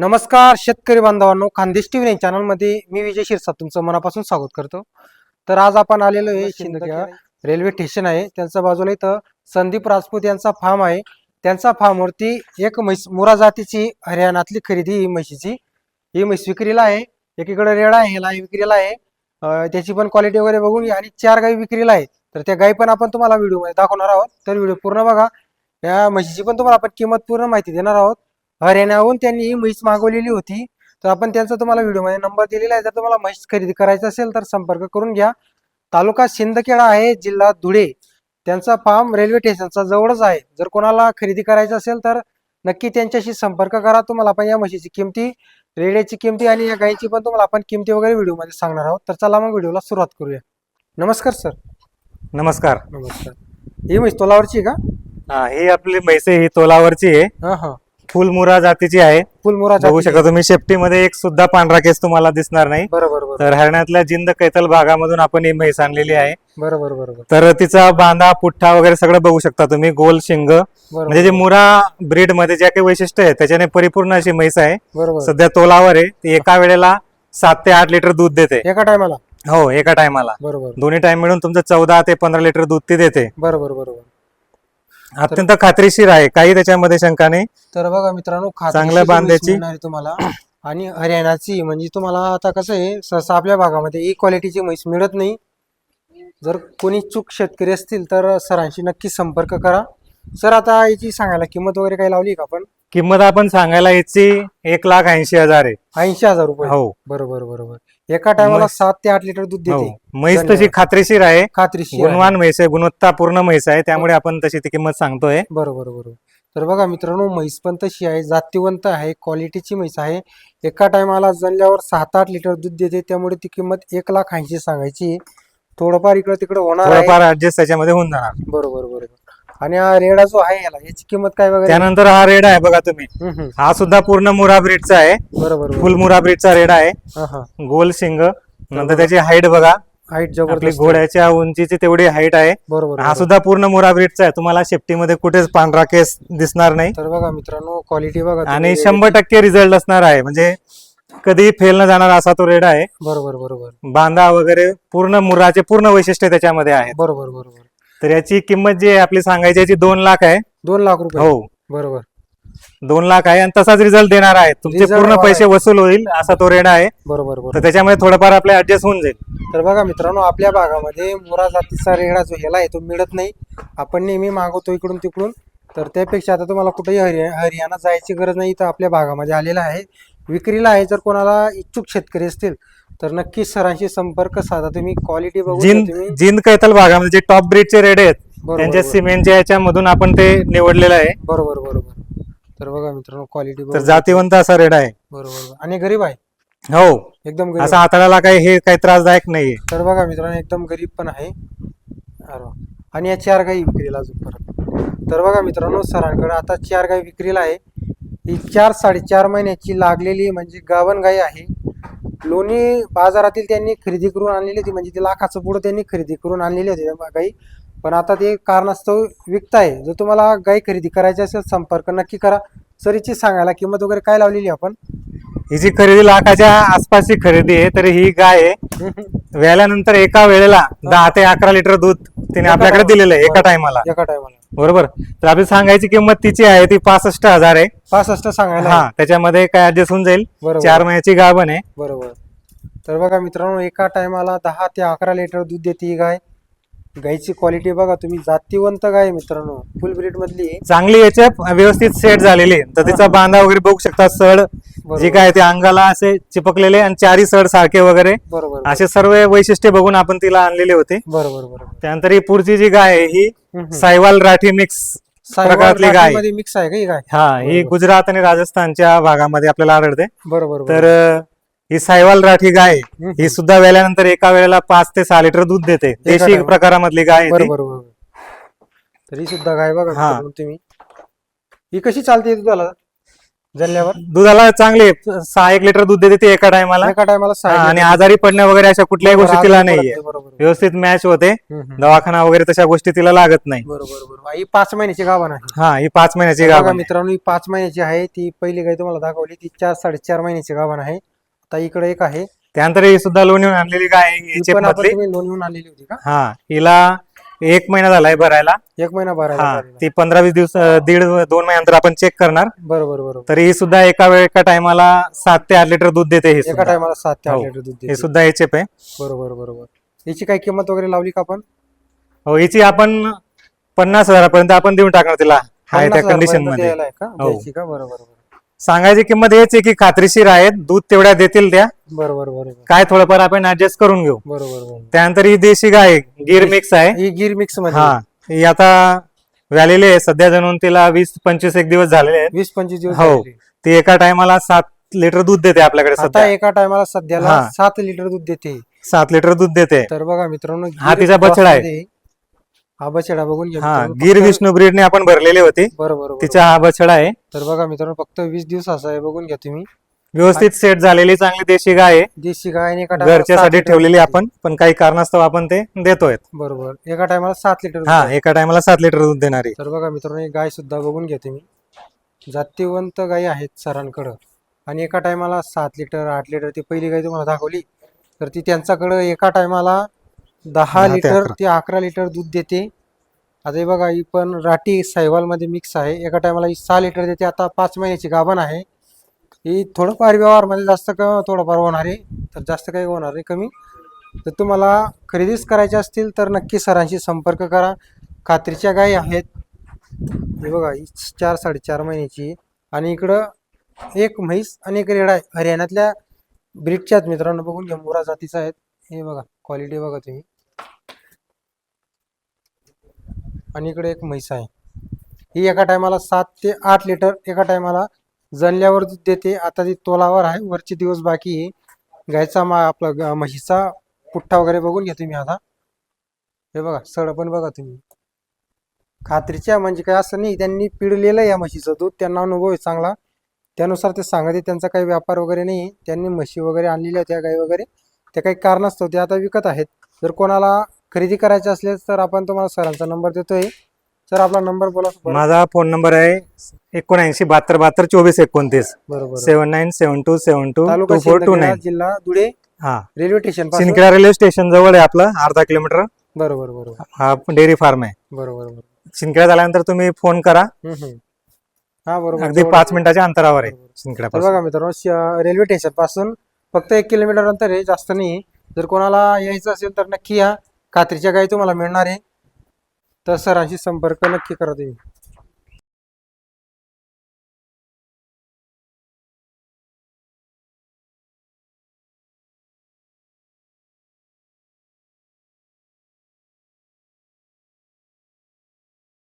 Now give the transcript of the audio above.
नमस्कार शेतकरी बांधवांनो खानदेश टीव्ही चॅनलमध्ये मी विजय शिरसाट तुमचं मनापासून स्वागत करतो. तर आज आपण आलेलो आहे शिंदखेडा रेल्वे स्टेशन आहे. त्यांच्या बाजूला इथं संदीप राजपूत यांचा फार्म आहे. त्यांचा फार्मवरती एक म्हैस मुरा जातीची हरियाणातली खरेदी ही म्हशीची. ही म्हैस विक्रीला आहे. एकीकडे रेडा आहे ह्याला विक्रीला आहे. त्याची पण क्वालिटी वगैरे बघून घ्या. आणि चार गाई विक्रीला आहे तर त्या गाई पण आपण तुम्हाला व्हिडिओमध्ये दाखवणार आहोत. तर व्हिडिओ पूर्ण बघा. या म्हशीची पण तुम्हाला आपण किंमत पूर्ण माहिती देणार आहोत. हरियाणाहून त्यांनी ही म्हैस मागवलेली होती. तर आपण त्यांचा तुम्हाला व्हिडिओमध्ये नंबर दिलेला आहे. जर तुम्हाला म्हैस खरेदी करायचा असेल तर संपर्क करून घ्या. तालुका शिंदखेडा आहे जिल्हा धुळे. त्यांचा फार्म रेल्वे स्टेशनचा जवळच आहे. जर कोणाला खरेदी करायचं असेल तर नक्की त्यांच्याशी संपर्क करा. तुम्हाला आपण या म्हशीची किमती रेड्याची किमती आणि या गायीची पण तुम्हाला आपण किमती वगैरे व्हिडिओमध्ये सांगणार आहोत. तर चला मग व्हिडिओला सुरुवात करूया. नमस्कार सर नमस्कार. नमस्कार. ही म्हैस तोलावरची आहे हा ही आपली म्हैसे ही तोलावरची आहे. का हा हा. फुलमुरा जातीची आहे. फुलमोरा बघू शकता तुम्ही शेपटीमध्ये एक सुद्धा पांढरा केस तुम्हाला दिसणार नाही. बरोबर बरोबर. तर हरियाणातल्या जिंद कैतल भागामधून आपण ही म्हैस आणलेली आहे. बरोबर बरोबर. तर तिचा बांधा पुठ्ठा वगैरे सगळं बघू शकता तुम्ही गोल शिंग. म्हणजे जे मुरा ब्रीडमध्ये ज्या काही वैशिष्ट्य आहे त्याच्याने परिपूर्ण अशी म्हैस आहे. सध्या तोलावर आहे. ती एका वेळेला सात ते आठ लिटर दूध देते. एका टायमाला? हो एका टायमाला. बरोबर. दोन्ही टाइम मिळून तुमचं चौदा ते पंधरा लिटर दूध ती देते. बरोबर बरोबर. अत्यंत खात्रीशीर आहे. काही त्याच्यामध्ये शंका नाही. तर बघा मित्रांनो चांगल्या बांध्याची. तुम्हाला. आणि हरियाणाची म्हणजे तुम्हाला आता कसं आहे सहसा आपल्या भागामध्ये ई क्वालिटीची म्हैस मिळत नाही. जर कोणी चूक शेतकरी असतील तर सरांशी नक्की संपर्क करा. सर आता याची सांगायला किंमत वगैरे काही लावली का आपण? किंमत आपण सांगायला याची एक लाख ऐंशी हजार आहे. ऐंशी हजार रुपये. हो. बरोबर बरोबर. एका टायमाला सात ते आठ लिटर दूध हो. देते म्हैस तशी. खात्रीशीर आहे. खात्रीशीर. गुणवान म्हैस आहे. गुणवत्तापूर्ण म्हैस आहे. त्यामुळे आपण तशी ती किंमत सांगतोय. बरोबर बरोबर. तर बघा मित्रांनो म्हैस पण तशी आहे. जातीवंत आहे. क्वालिटीची म्हैस आहे. एका टायमाला जनल्यावर सात आठ लिटर दूध देते. त्यामुळे ती किंमत एक लाख ऐंशी सांगायची. थोडंफार इकडं तिकडं होणार थोडंफार ऍडजस्ट त्याच्यामध्ये होऊन जाणार. बरोबर बरोबर. आणि हा रेडा जो आहे याला याची किंमत काय वगैरे? त्यानंतर हा रेड आहे बघा तुम्ही. हम्म, हम्म. हा सुद्धा पूर्ण मुरा ब्रीडचा आहे. बरोबर फुल मुरा ब्रीडचा रेड आहे. हा हा. गोल शिंग. नंतर त्याची हाईट बघा. हाईट आपली जबरदस्त आहे. घोड्याच्या उंचीची तेवढी हाईट आहे. बरोबर हा बरोबर. सुद्धा पूर्ण मुरा ब्रीडचा आहे. तुम्हाला शेपटीमध्ये कुठेच पांढरा केस दिसणार नाही. तर बघा मित्रांनो क्वालिटी बघा आणि. शंभर टक्के रिझल्ट असणार आहे. म्हणजे कधी फेल न जाणार असा तो रेड आहे. बरोबर बरोबर. बांधा वगैरे पूर्ण मुराचे पूर्ण वैशिष्ट्य त्याच्यामध्ये आहेत. बरोबर बरोबर. तर याची किंमत जी आहे आपली सांगायची याची दोन लाख आहे. दोन लाख रुपये. हो. बरोबर. दोन लाख आहे आणि तसाच रिझल्ट देणार आहे. तुमचे Result पूर्ण. पैसे वसूल होईल असा तो रेड आहे. बरोबर बरोबर. तर त्याच्यामध्ये थोडंफार आपले ऍडजस्ट होऊन जाईल. तर बघा मित्रांनो आपल्या भागामध्ये मुरा जातीचा रेडा जो ह्याला आहे तो मिळत नाही. आपण नेहमी मागवतो इकडून तिकडून. तर त्यापेक्षा आता तुम्हाला कुठेही हरिया हरियाणा जायची गरज नाही तर आपल्या भागामध्ये आलेला आहे. विक्रीला आहे जर कोणाला इच्छुक शेतकरी असतील तर नक्की सरांशी संपर्क साधा. तुम्ही क्वालिटी जिंद तुम्ही. जिंद कैतल भागामध्ये जे टॉप ब्रीडचे रेड आहेत बरोबर, त्यांच्या बरोबर. सिमेंटच्या याच्यामधून आपण ते निवडलेलं आहे. बरोबर बरोबर. तर बघा मित्रांनो क्वालिटी तर जातीवंत असा रेड आहे. बरोबर आणि गरीब आहे. हो. एकदम गरीब असा हाताळाला काही हे काही त्रासदायक नाहीये. तर बघा मित्रांनो एकदम गरीब पण आहे. अरे वा. आणि या चार गाई विक्रीला अजून परत. तर बघा मित्रांनो सरांकडे आता चार गाई विक्रीला आहे. ही चार साडेचार महिन्याची लागलेली म्हणजे गावन गाई आहे. लोणी बाजारातील त्यांनी खरेदी करून आणलेली होती. म्हणजे ती लाखाचं पुढं त्यांनी खरेदी करून आणलेली होती. गाई पण आता ते कारणास्तव विकताय जर तुम्हाला गाई खरेदी करायची असेल संपर्क नक्की करा. सरीची सांगायला किंमत वगैरे काय लावलेली आपण? ही जी खरेदी लाखाच्या आसपासची खरेदी आहे तर ही गाय आहे. व्याल्यानंतर एका वेळेला दहा ते अकरा लिटर दूध तिने आपल्याकडे दिलेलं आहे एका टायमाला. एका टायमाला. बरोबर? तर आपली सांगायची किंमत तिची आहे ती पासष्ट हजार आहे. पासष्ट सांगायला हा त्याच्यामध्ये काय ऍडजस्ट होऊन जाईल? बरोबर. चार महिन्याची गाभण आहे. बरोबर. तर बघा मित्रांनो एका टायमाला दहा ते अकरा लिटर दूध देते ही गाय. गायची क्वालिटी बघा तुम्ही जातीवंत गाय मित्रांनो फुल ब्रीड मधली आहे. चांगली याच्या व्यवस्थित सेट झालेली आहे. तर तिचा बांधा वगैरे बघू शकता सड बरोबर. जे काय ते अंगाला असे चिपकलेले आणि चारी सड सारखे वगैरे बरोबर असे सर्व वैशिष्ट्य बघून आपण तिला आणलेले होते बरोबर बरोबर त्यानंतर ही पुढची जी गाय आहे ही हम्म. सायवाल राठी मिक्स प्रकारातली गाय मिक्स आहे का ही गाय हा ही बरोबर. गुजरात आणि राजस्थानच्या भागामध्ये आपल्याला आढळते बरोबर तर अं, ही सायवाल राठी गाय आहे. हम्म. ही सुद्धा वेल्यानंतर एका वेळेला पाच ते सहा लिटर दूध देते. देशी. प्रकारामधली गाय आहे ती. बरोबर बरोबर. तर सुद्धा गाय बघा हा. मित्रांनो तुम्ही. ही कशी चालते दुधाला? जल्ल्यावर दुधाला चांगले सहा एक लिटर दूध देते ती एका टायमाला. एका टायमाला आणि आजारी पडण्या वगैरे अशा कुठल्याही गोष्टी तिला नाहीये. बरोबर. व्यवस्थित मॅच होते. हम्म, हम्म. दवाखाना वगैरे तशा गोष्टी तिला लागत नाही. बरोबर बरोबर. ही पाच महिन्याची गाभण आहे. हा ही पाच महिन्याची बघा आहे. मित्रांनो ही पाच महिन्याची आहे. ती पहिली गाय तुम्हाला दाखवली. ती चार साडेचार महिन्याची गाभण आहे. आता इकडे एक आहे. त्यानंतर ही सुद्धा लोन येऊन आणलेली ती पण आपण तुम्ही लोन घेऊन आणलेली होती का? हा हिला एक महिना झालाय भरायला. एक महिना भरायला हा लागलेला. ती पंधरा वीस दिवस अं, दीड दोन महिन्यानंतर आपण चेक करणार. बरोबर बरोबर. तर ही सुद्धा एका वेळ एका टायमाला सात ते आठ लिटर दूध देते ही एका सुद्धा. टायमाला सात ते आठ हो. लिटर दूध हे देते. सुद्धा हे चेप आहे. बरोबर बरोबर. याची काय किंमत वगैरे लावली का आपण? हो हिची आपण पन्नास हजारापर्यंत आपण देऊन टाकणार तिला. हाय त्या कंडिशनमध्ये. द्यायला आहे का? हो. द्यायची का? बरोबर. सांगायची किंमत हेच आहे की खात्रीशीर आहेत दूध तेवढ्या देतील त्या. बरोबर बरोबर. काय थोडंफार आपण ऍडजस्ट करून घेऊ. बरोबर बरोबर. त्यानंतर ही देशी गाय आहे, गिर मिक्स आहे. ही गिर मिक्समध्ये. हा ही आता व्हॅलेली आहे. सध्या जणून तिला वीस पंचवीस एक दिवस झालेले आहेत. वीस पंचवीस दिवस हो. झालेले. ती एका टायमाला सात लिटर दूध देते आपल्याकडे आता सध्या. एका टायमाला सध्याला हा. सात लिटर दूध देते. सात लिटर दूध देते. तर बघा मित्रांनो हा गिर तिचा बछडा आहे. हा बछडा बघून घ्या हा मित्रांनो. गिर फक्त- विष्णू ब्रीडने आपण भरलेली होती बरोबर. तिचा हा बछडा आहे तर बघा मित्रांनो फक्त वीस दिवसाचा आहे बघून घ्या तुम्ही व्यवस्थित सेट झालेली चांगली देशी गाय आहे देशी गाय आणि एका टायमाला सात घरच्यासाठी लिटर ठेवलेली दूध आपण पण काही कारणास्तव आपण ते देतोय देते. बरोबर एका टायमाला सात लिटर दूध हा देते. एका टायमाला सात लिटर दूध देणारी तर बघा मित्रांनो ही गाय सुद्धा बघून घ्या तुम्ही जातीवंत गायी आहेत सरांकडं आणि एका टायमाला सात लिटर आठ लिटर ती पहिली गाय तुम्हाला दाखवली तर ती त्यांच्याकडं एका टायमाला दहा दहा ते लिटर अकरा. ते अकरा लिटर दूध देते. आता हे बघा ही पण राठी सायवाल मध्ये मिक्स आहे. एका टायमाला ही सहा लिटर देते. आता पाच महिन्याची गाभण आहे. ही थोडंफार व्यवहारमध्ये जास्त क थोडंफार होणार आहे. तर जास्त काही होणार नाही कमी. तर तुम्हाला खरेदीच करायचे असतील तर नक्की सरांशी संपर्क करा. खात्रीच्या गायी आहेत. हे बघा ही चार साडेचार महिन्याची. आहे. आणि इकडं एक म्हैस आणि एक रेडा आहे. हरियाणातल्या ब्रीडच्या आहेत मित्रांनो बघून घ्या मुरा जातीचा आहेत हे बघा. क्वालिटी बघा तुम्ही. आणि इकडे एक म्हैस आहे. ही एका टायमाला सात ते आठ लिटर एका टायमाला जनल्यावर दूध देते. आता ती तोलावर आहे. वरचे दिवस बाकी आहे. गायचा मा आपला म्हशीचा पुठ्ठा वगैरे बघून घ्या तुम्ही आता. हे बघा सड पण बघा तुम्ही. खात्रीच्या म्हणजे काय असं नाही त्यांनी पिळलेलं आहे या म्हशीचं दूध. त्यांना अनुभव आहे चांगला. त्यानुसार ते सांगत त्यांचा काही व्यापार वगैरे नाही. त्यांनी म्हशी वगैरे आणलेल्या होत्या गाई वगैरे. त्या काही कारणास्तव ते आता विकत आहेत. जर कोणाला खरेदी करायचे असल्यास तर आपण तुम्हाला सरांचा नंबर देतोय. सर आपला नंबर बोला. माझा फोन नंबर आहे एकोणऐंशी बहात्तर बहात्तर चोवीस एकोणतीस. बरोबर. Seven nine seven two seven two two four two nine. जिल्हा धुळे हा. Railway station Sindkheda railway station जवळ आहे आपलं अर्धा किलोमीटर. बरोबर बरोबर. हा डेअरी फार्म आहे. बरोबर बरोबर. सिंदखेडा झाल्यानंतर तुम्ही फोन करा. हा बरोबर. अगदी पाच. मिनिटाच्या अंतरावर आहे सिंदखेडापासून बघा मित्रांनो रेल्वे स्टेशनपासून फक्त एक किलोमीटर अंतर आहे जास्त नाही जर कोणाला यायचं असेल तर नक्की या. खात्रीच्या गाई तुम्हाला मिळणार आहे. तर सरांशी संपर्क नक्की करा तुम्ही.